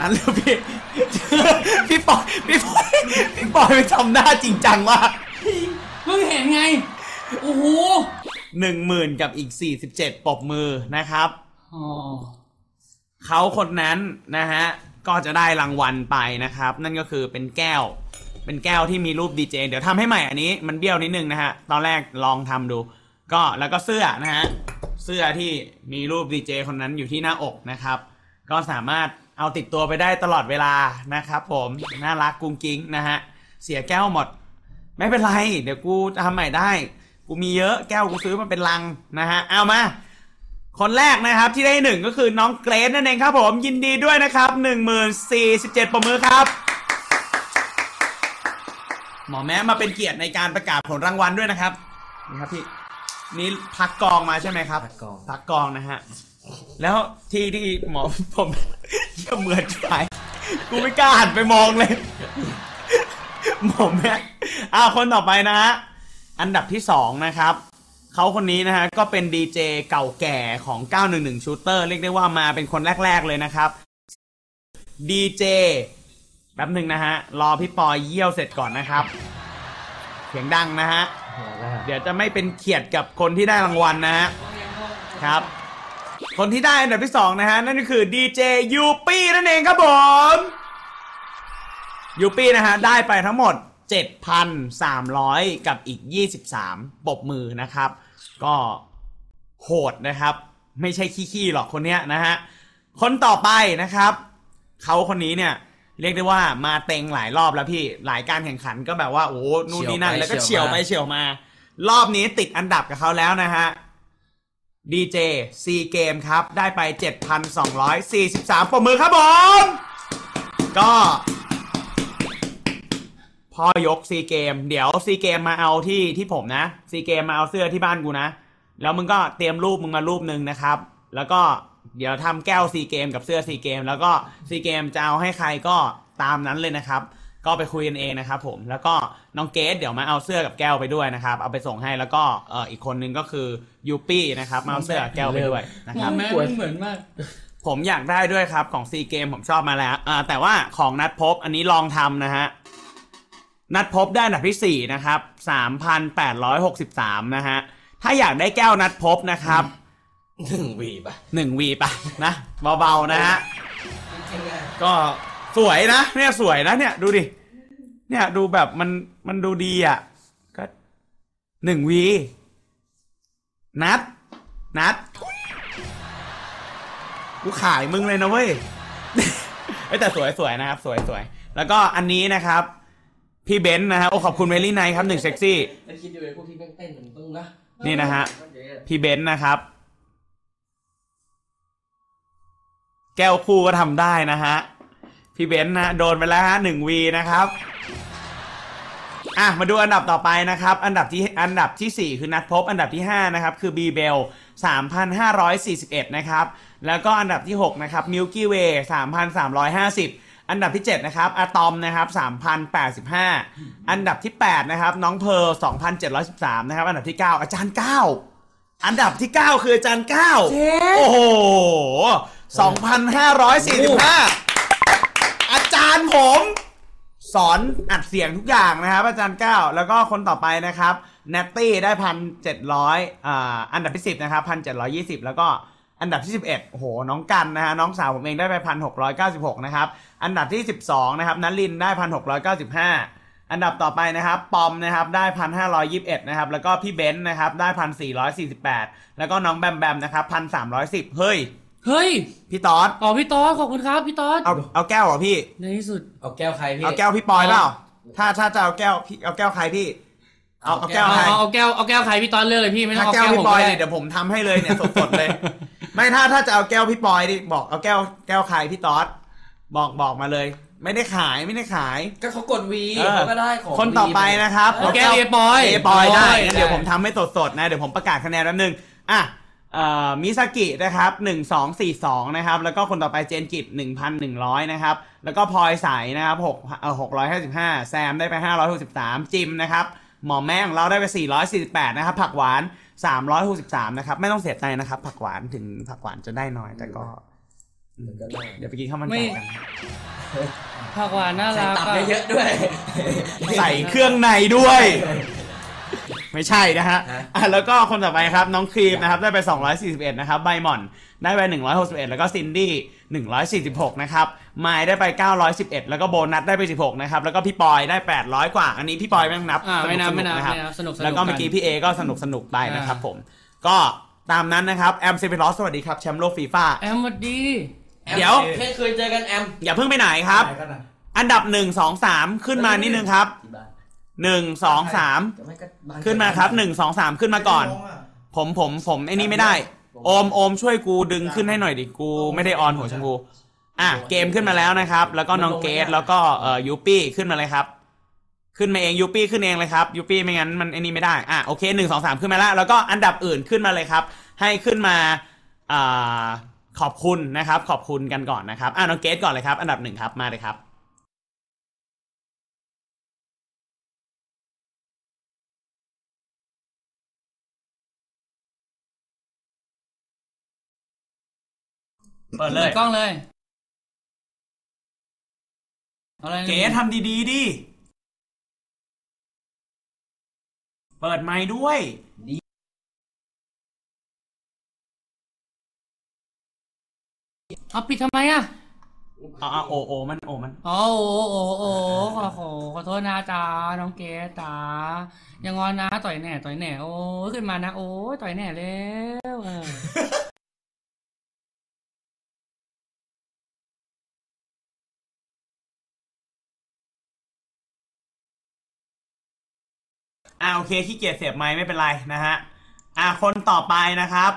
นั้นเลยพี่ พี่ปอยพี่ปอยพี่ปอยไปทำหน้าจริงจังมากเพิ่งเห็นไง โอ้โหหนึ่งหมื่นกับอีกสี่สิบเจ็ดปรบมือนะครับ อ๋อ เขาคนนั้นนะฮะ ก็จะได้รางวัลไปนะครับ นั่นก็คือเป็นแก้ว เป็นแก้วที่มีรูปดีเจเดี๋ยวทำให้ใหม่อันนี้มันเบี้ยวนิดนึงนะฮะ ตอนแรกลองทำดู ก็แล้วก็เสื้อนะฮะ เสื้อที่มีรูปดีเจคนนั้นอยู่ที่หน้าอกนะครับ ก็สามารถ เอาติดตัวไปได้ตลอดเวลานะครับผมน่ารักกุ้งกิ้งนะฮะเสียแก้วหมด ไม่เป็นไร เดี๋ยวกูทำใหม่ได้ กูมีเยอะแก้วกูซื้อมาเป็นลังนะฮะเอามา คนแรกนะครับที่ได้หนึ่งก็คือน้องเกรซนั่นเองครับผมยินดีด้วยนะครับหนึ่งหมื่นสี่สิบเจ็ดประมือครับ หมอแม้มาเป็นเกียรติในการประกาศผลรางวัลด้วยนะครับนี่ครับพี่นี่พักกองมาใช่ไหมครับพักกอง พักกองนะฮะ แล้วที่ที่หมอผมเยี่ยเหมือนไปกูไม่กล้าหันไปมองเลย หมอแม่อ่าคนต่อไปนะฮะ อันดับที่สองนะครับเขาคนนี้นะฮะ ก็เป็นดีเจเก่าแก่ของ 911 Shooter เรียกได้ว่ามาเป็นคนแรก ๆ เลยนะครับดีเจแป๊บหนึ่งนะฮะ รอพี่ปอยเยี่ยวเสร็จก่อนนะครับ เสียงดังนะฮะ เดี๋ยวจะไม่เป็นเขียดกับคนที่ได้รางวัลนะฮะ ครับ คนที่ได้อันดับที่สองนะฮะ นั่นก็คือดีเจยูปี้นั่นเองครับผมยูปี้นะฮะ ได้ไปทั้งหมด 7,300 กับอีก 23ปบมือนะครับ ก็โหดนะครับ ไม่ใช่ขี้ๆหรอกคนเนี้ยนะฮะ คนต่อไปนะครับ เขาคนนี้เนี่ยเรียกได้ว่ามาเต็งหลายรอบแล้วพี่หลายการแข่งขันก็แบบว่าโอ้โหนู่นนี่นั่นแล้วก็เฉียวไปเฉียวมา รอบนี้ติดอันดับกับเขาแล้วนะฮะ ดีเจซีเกมครับ ได้ไป 7,243ปรบมือครับผม ก็พ่อยกซีเกม เดี๋ยวซีเกมมาเอาที่ที่ผมนะซีเกมมาเอาเสื้อที่บ้านกูนะ แล้วมึงก็เตรียมรูปมึงมารูปหนึ่งนะครับ แล้วก็เดี๋ยวทำแก้วซีเกมกับเสื้อซีเกม แล้วก็ซีเกมจะเอาให้ใครก็ตามนั้นเลยนะครับ ก็ไปคุยกันเองนะครับผมแล้วก็น้องเกสเดี๋ยวมาเอาเสื้อกับแก้วไปด้วยนะครับ เอาไปส่งให้แล้วก็เอออีกคนนึงก็คือยูปี้นะครับมาเอาเสื้อกับแก้วไปด้วยนะหมคอรับ แม่มึงเหมือนมาก ผมอยากได้ด้วยครับของซีเกมผมชอบมาแล้วอ่าแต่ว่าของนัดพบอันนี้ลองทำนะฮะนัดพบได้อันดับที่ 4 นะครับ 3,863 นะฮะ ถ้าอยากได้แก้วนัดพบนะครับ หนึ่งวีป่ะ1วีปะนะ เบา ๆ นะฮะ ก็ สวยนะเนี่ยสวยนะเนี่ยดูดิ เนี่ยดูแบบมันมันดูดีอะ ก็หนึ่งวีนัด นัด กูขายมึงเลยนะเว้ยเอ้ยแต่สวยสวยนะครับ สวยสวยแล้วก็อันนี้นะครับ พี่เบนซ์นะครับโอ้ขอบคุณเมลี่ไนท์ครับหนึ่งเซ็กซี่แล้วคิดดูเลยพวกที่แม่งเต้นมันต้องนะนี่นะฮะพี่เบนซ์นะครับ แก้วคู่ก็ทำได้นะฮะ พี่เบนซ์นะโดนไปแล้วฮะหนึ่งวีนะครับอะมาดูอันดับต่อไปนะครับ อันดับที่อันดับที่ 4 คือนัดพบ อันดับที่ 5 นะครับ คือ b b e l 3,541 นะครับ แล้วก็อันดับที่ 6 นะครับ Milky Way 3,350 อันดับที่ 7 นะครับอะตอมนะครับ3,085 อันดับที่ 8 นะครับ น้องเพร์ล2,713 นะครับ อันดับที่ 9 อาจารย์ 9 อันดับที่ 9 คืออาจารย์ 9 โอ้โห 2,545อา จารย์ผม สอนอัดเสียงทุกอย่างนะครับ อาจารย์ก้าวแล้วก็คนต่อไปนะครับเนตตี้ได้พันเจ็ดร้อยอันดับที่สิบนะครับพันเจ็ดร้อยี่สิบแล้วก็อันดับที่สิบเอ็ดโอ้โห น้องกันนะฮะ น้องสาวผมเองได้ไปพันหกร้อยเก้าสิบหกนะครับ อันดับที่สิบสองนะครับนัลลินได้พันหกร้อยเก้าสิบห้าอันดับต่อไปนะครับ ปอมนะครับได้พันห้าร้อยยิบเอ็ดนะครับ แล้วก็พี่เบนซ์นะครับได้พันสี่ร้อยสี่สิบแปดแล้วก็น้องแบมแบมนะครับพันสามร้อยสิบเฮ้ย เฮ้ย พี่ตอดอ๋อพี่ต๊อดขอบคุณครับพี่ต๊อดเอาเอาแก้วเหรอพี่ ในที่สุด เอาแก้วใครพี่ เอาแก้วพี่ปอยเปล่าถ้าถ้าจะเอาแก้วพี่เอาแก้วใครพี่เอาเอาแก้วเอาใครเอาเอาแก้วเอาแก้วใครพี่ต๊อดเลือกเลยพี่ไม่ต้อถ้างเอาแก้วแก้วผพี่มปอยก็ได้เนี่ยเดี๋ยวผมทำให้เลยเนี่ยสดๆเลย ไม่ถ้าถ้าจะเอาแก้วพี่ปอยดิบอกเอาแก้วแก้วใครพี่ต๊อดบอกบอกมาเลย ไม่ได้ขายไม่ได้ขาย ก็เขากดวีเออเขาก็ได้ของคนต่อไปนะครับเอาแก้วเอปอยเอปอยได้ได้งั้นเดี๋ยวผมทำให้สดๆนะเดี๋ยวผมประกาศคะแนนแป๊บนึงอะเอ่อ มิซากินะครับหนึ่งสองสี่สองนะครับแล้วก็คนต่อไปเจนกิจหนึ่งพันหนึ่งร้อยนะครับแล้วก็พลอยใสนะครับหกเอ่อหกร้อยห้าสิบห้าแซมได้ไปห้าร้อยหกสิบสามจิมนะครับหมอแม่ของเราได้ไปสี่ร้อยสี่สิบแปดนะครับผักหวานสามร้อยหกสิบสามนะครับไม่ต้องเสียใจนะครับ ผักหวานถึงผักหวานจะได้น้อยแต่ก็แล้วก็ได้เดี๋ยวไปกินข้าวมันไม่ไก่กันผักหวานน่าใส่รักตับอะเยอะๆด้วย ใส่เครื่องในด้วย ไม่ใช่นะฮะฮะอะแล้วก็คนต่อไปครับน้องครีมนะครับได้ไป 241 นะครับใบหม่อนได้ไป 161 แล้วก็ซินดี้146 นะครับไมล์ได้ไป 911 แล้วก็โบนัสได้ไป 16 นะครับ แล้วก็พี่ปอยได้ 800 กว่า อันนี้พี่ปอยไม่ต้องนับอ่าไม่นับสไม่นับๆะครับไม่นับสนุกสนุกแล้วก็เมื่อกี้พี่เอก็สนุกสนุกๆไปนะครับผม ก็ตามนั้นนะครับแอมเซฟิลอสสวัสดีครับแชมป์โลกฟีฟ่าแอมสวัสดีแอมเดี๋ยวไม่เคยเจอกันแอมอย่าเพิ่งไปไหนครับ อันดับ1 2 3ขึ้นมานิดนึงครับ ที่บ้าน1 2 3จะไม่ก็บ้ขึ้นมาครับหนึ่งสองสามขึ้นมาก่อน ผมผมผมไอ้นี่ไม่ได้ โอมโอมช่วยกูดึงขึ้นให้หน่อยดิกูไม่ได้ออนหัวชมพูอะเกมขึ้นมาแล้วนะครับ แล้วก็น้องเกสแล้วก็เอ่อยูปี้ขึ้นมาเลยครับ ขึ้นมาเองยูปี้ขึ้นเองเลยครับยูปี้ไม่งั้นมันไอ้นี่ไม่ได้อะโอเคหนึ่งสองสามขึ้นมาแล้วแล้วก็อันดับอื่นขึ้นมาเลยครับ ให้ขึ้นมาอ่าขอบคุณนะครับ ขอบคุณกันก่อนนะครับอะน้องเกสก่อนเลยครับ อันดับหนึ่งครับมาเลยครับ เปิดเลยกล้องเลยเอาอะไรเก๋ทำดีๆดิเปิดไมค์ด้วย เอาปิดทำไมอะอ๋อโอโอมันโอมัน อ๋อโอ้โอ้โอ้ขอขอขอโทษนะจ๊ะน้องเกดจ๋าอย่างอนนะต่อยแหน่ต่อยแหน่โอ้ยขึ้นมานะโอ้ยต่อยแหน่แล้วเออ อ่าโอเคขี้เกียจเสียบไมค์ไม่เป็นไรนะฮะอ่าคนต่อไปนะครับ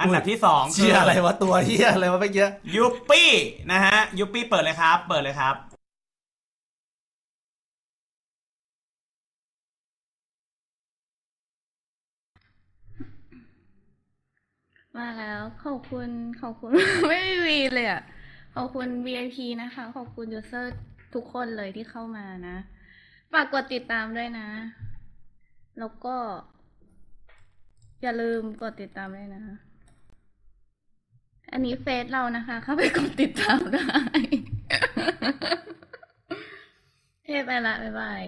อันดับที่สองเชี่ยอะไรวะตัวเฮียอะไรวะเมื่อกี้ยูปี้นะฮะยูปี้เปิดเลยครับ เปิดเลยครับมาแล้วขอบคุณขอบคุณ ไม่มีวีเลยอะขอบคุณ VIP นะคะ ขอบคุณยูเซอร์ทุกคนเลยที่เข้ามานะฝากกดติดตามด้วยนะ แล้วก็ อย่าลืมกดติดตามด้วยนะอันนี้เฟซเรานะคะ เข้าไปกดติดตามได้ เทพไปละบ๊ายบาย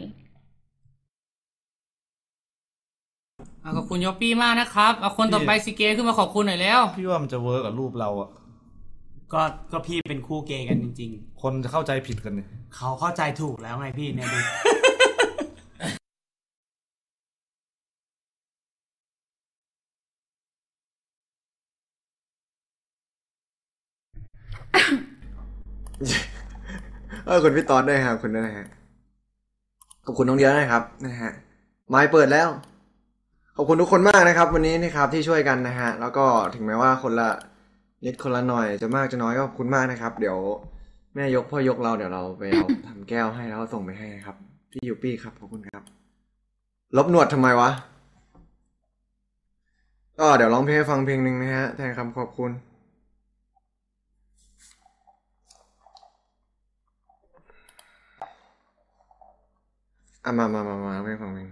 เอาขอบคุณยอปปี้มากนะครับเอาคนต่อไปสิเกขึ้นมาขอบคุณหน่อยแล้ว พี่ว่ามันจะเวิร์กกับรูปเราอะก็ก็พี่เป็นคู่เกย์กันจริง คนจะเข้าใจผิดกันเนี่ย ๆ เขาเข้าใจถูกแล้วไงพี่เนี่ยดู เออคุณพี่ตอนด้วยครับคุณด้วยนะฮะขอบคุณน้องเดียนะครับนะฮะไม้เปิดแล้ว ขอบคุณทุกคนมากนะครับ วันนี้นะครับที่ช่วยกันนะฮะ แล้วก็ถึงแม้ว่าคนละนิดคนละหน่อยจะมากจะน้อยก็ขอบคุณมากนะครับ เดี๋ยวแม่ยกพ่อยกเราเดี๋ยวเราไปเอาทำแก้วให้แล้วส่งไปให้นะครับพี่ยูปี้ครับขอบคุณครับ ลบหนวดทำไมวะก็เดี๋ยวร้องเพลงฟังเพลงหนึ่งนะฮะแทนคำขอบคุณ อะมามามามาไม่ฟังเพล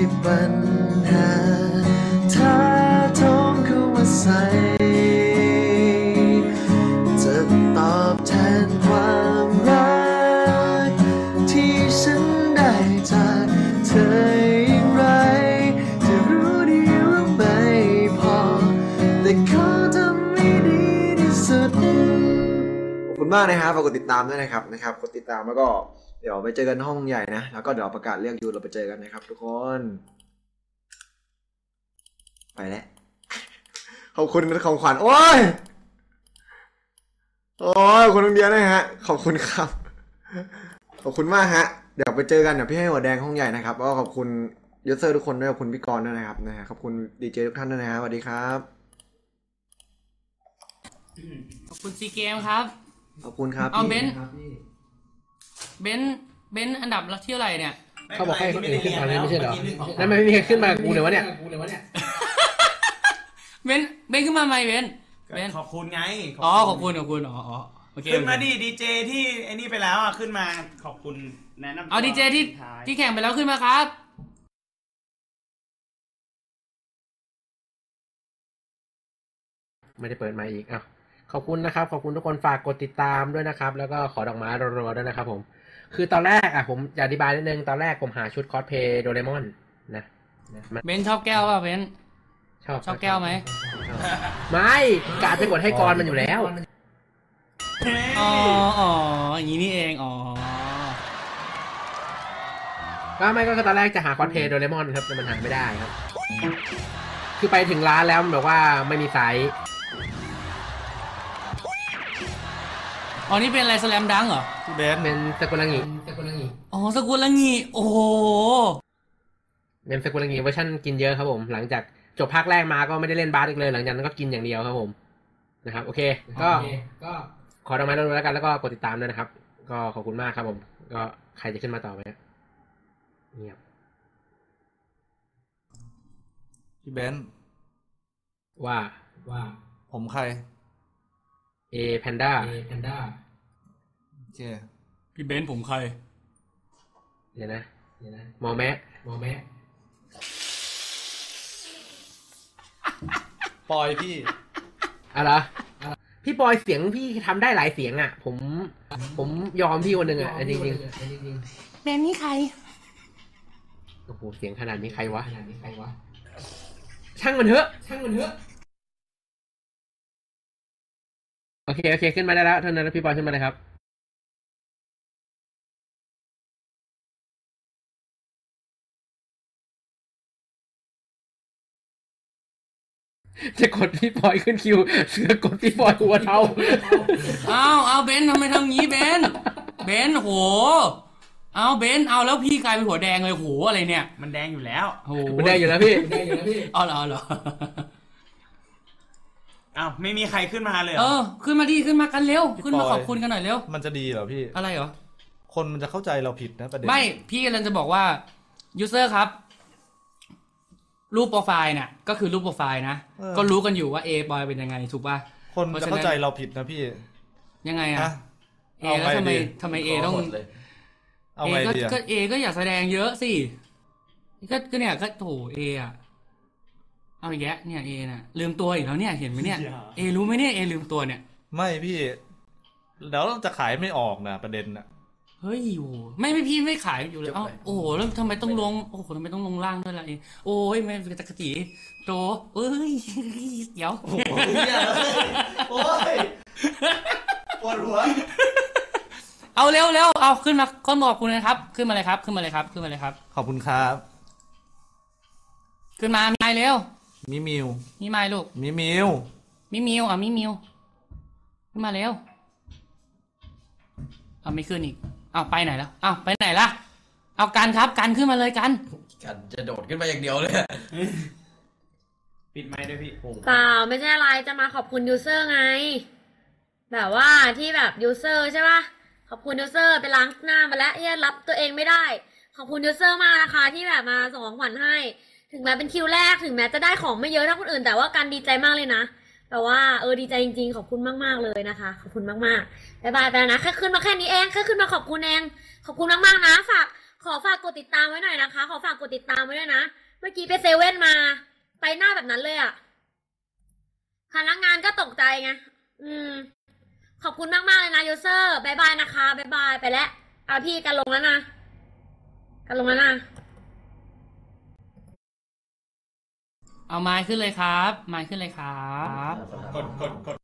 ที่ปัญหาท้าทองเข้ามาใส่จะตอบแทนความรัก ที่ฉันได้จากเธออย่างไร จะรู้ดีว่าไม่พอ แต่ขอทำให้ดีที่สุด ขอบคุณมากนะครับฝากกดติดตามด้วยนะครับนะครับ กดติดตามแล้วก็ เดี๋ยวไปเจอกันห้องใหญ่นะ แล้วก็เดี๋ยวประกาศเรียกยูเราไปเจอกันนะครับ ทุกคน ไปแล้ว ขอบคุณของขวัญโอ้ย โอ้ยขอบคุณน้องเดียนะฮะ ขอบคุณครับ ขอบคุณมากฮะ เดี๋ยวไปเจอกันเดี๋ยวพี่ให้หัวแดงห้องใหญ่นะครับแล้วก็ขอบคุณยูเซอร์ทุกคนด้วยขอบคุณพี่กรณ์ด้วยนะครับนะฮะขอบคุณดีเจทุกท่านด้วยนะฮะสวัสดีครับ ขอบคุณซีเกมครับ ขอบคุณครับเอาพี่เบนซ์ เบนซ์เบนซ์อันดับที่เท่าไหร่เนี่ย เขาบอกให้คนอื่นขึ้นมาเลยไม่ใช่เหรอแล้วมันไม่มีใครขึ้นมากับกูเลยวะเนี่ย เบนซ์เบนซ์ขึ้นมาไหมเบนซ์เบนซ์ขอบคุณไงอ๋อขอบคุณขอบคุณอ๋ออ๋อโอเคขึ้นมาโอเคดิดีเจที่ไอ้นี่ไปแล้วอะขึ้นมาขอบคุณแนะนำตัวเอาดีเจที่ท้ายที่แข่งไปแล้วขึ้นมาครับไม่ได้เปิดไมาอีกอะขอบคุณนะครับ ขอบคุณทุกคนฝากกดติดตามด้วยนะครับ แล้วก็ขอดอกไม้รัวๆด้วยนะครับผม คือตอนแรกอะผมจะอธิบายนิดนึง ตอนแรกผมหาชุดคอสเพย์โดเรมอนนะนะมันเบนซ์ชอบแก้วป่ะเบนซ์ชอบชอบแก้วไหม ไม่กะจะกดให้กรมันอยู่แล้ว อ๋ออ๋ออย่างนี้นี่เอง อ๋อก็ไม่ก็คือตอนแรกจะหาคอสเพย์โดเรมอนครับแต่มันหาไม่ได้ครับ คือไปถึงร้านแล้วมันบอกว่าไม่มีไซส์ อ๋อนี่เป็นอะไรสแลมดังเหรอพี่เบนซ์เป็นสกุลังิสกุลังิอ๋อสกุลละงีโอ้โหเป็นสกุลังิเวอร์ชันกินเยอะครับผม หลังจากจบภาคแรกมาก็ไม่ได้เล่นบาสอีกเลย หลังจากนั้นก็กินอย่างเดียวครับผมนะครับ โอเค ก็ก็ขอดอกไม้รัวๆแล้วกันแล้วก็กดติดตามด้วยนะครับ ก็ขอบคุณมากครับผม ก็ใครจะขึ้นมาต่อไหมฮะเงียบพี่เบนซ์ว่าว่าผมใคร เอแพนด้าแพนด้าโอเคพี่เบนซ์ผมใคร เดี๋ยวนะเดี๋ยวนะมอแมะมอแมะปอยพี่ อะไรอพี่บอยเสียงพี่ทำได้หลายเสียงอะ ผม ผมยอมพี่คนหนึ่งอะจริงจริงเบนซ์นี่ใคร ๆโอ้โหเสียงขนาดนี้ใครวะ ขนาดนี้ใครวะ ช่างมันเถอะ ช่างมันเถอะ โอเค โอเค ขึ้นมาได้แล้วเท่านั้นแล้วพี่บอยขึ้นมาเลยครับ จะกดพี่บอยขึ้นคิวเสือกดพี่บอยหัวเทาเอาเอาเบนซ์ทำไมทำงี้เบนซ์เบนซ์โห เอาเบนซ์เอาแล้วพี่กลายเป็นหัวแดงเลยโหอะไรเนี่ย มันแดงอยู่แล้วโหมันได้อยู่แล้วพี่ เอาเหรอเอาเหรอ อ้าวไม่มีใครขึ้นมาเลยเหรเออ อ ขึ้นมาดิขึ้นมากันเร็ว พี่ขึ้นมาปอย ขอบคุณกันหน่อยเร็ว มันจะดีเหรอพี่ อะไรเหรอ คนมันจะเข้าใจเราผิดนะประเด็นไม่ พี่กำลังจะบอกว่า ยูเซอร์ครับ รูปโปรไฟล์เนี่ยก็คือรูปโปรไฟล์นะก็รู้กันอยู่ว่าเอบอยเป็นยังไง ถูกป่ะ คนมันจะเข้าใจเราผิดนะพี่ยังไงนะอะเอเอาแล้วไงทำไมดี ทำไมเอต้องหมดเลย เอาเอไงก็ดีอะก็เอก็อยากแสดงเยอะสิ ก็ก็เนี่ยก็โถเออะ เอาอีกแยะเนี่ยเอน่ะลืมตัวอีกแล้วเนี่ยเห็นไหมเนี่ยเอรู้ไหมเนี่ยเอลืมตัวเนี่ย ไม่พี่แล้วเราจะขายไม่ออกนะประเด็นนะเฮ้ยโอ้โหไม่ไม่พี่ไม่ขายอยู่เลยเอ้าโอ้โหแล้วทำไมต้องลงโอ้โหทำไมต้องลงล่างด้วยล่ะเอโอ้ยไม่ตะกะจีโตเอ้ยเดี๋ยวโอ้ยปวดหัวเอาเร็วเร็วเอาขึ้นมาคนบอกคุณนะครับ ขึ้นมาเลยครับ ขึ้นมาเลยครับ ขึ้นมาเลยครับ ขอบคุณครับ ขึ้นมามีไม้เร็ว มิมิว มีไม้ลูก มิมิว มิมิวอะมิมิวขึ้นมาเร็วเอาไม่ขึ้นอีกเอาไปไหนแล้วเอาไปไหนล่ะ เอากันครับกันขึ้นมาเลยกัน กันจะโดดขึ้นมาอย่างเดียวเลยปิดไมค์ด้วยพี่เปล่าไม่ใช่อะไรจะมาขอบคุณยูเซอร์ไง แบบว่าที่แบบยูเซอร์ใช่ปะขอบคุณยูเซอร์ไปล้างหน้ามาแล้วเฮียรับตัวเองไม่ได้ ขอบคุณยูเซอร์มากนะคะที่แบบมาส่งของขวัญให้ ถึงแม้เป็นคิวแรกถึงแม้จะได้ของไม่เยอะเท่าคนอื่น แต่ว่าการดีใจมากเลยนะแต่ว่าเออดีใจจริงๆ ขอบคุณมากๆเลยนะคะ ขอบคุณมากๆบายบายไปแล้วนะแค่ขึ้นมาแค่นี้เองแค่ขึ้นมาขอบคุณเอง ขอบคุณมากๆนะ ฝากขอฝากกดติดตามไว้หน่อยนะคะ ขอฝากกดติดตามไว้ด้วยนะ เมื่อกี้ไปเซเว่นมา ไปหน้าแบบนั้นเลยอะพนักงานก็ตกใจไงอืม ขอบคุณมากมากๆเลยนะยูเซอร์บายบายนะคะบายบายไปแล้วเอาพี่กันลงแล้วนะกันลงแล้วนะ เอาไม้ขึ้นเลยครับ ไม้ขึ้นเลยครับ กดกดกด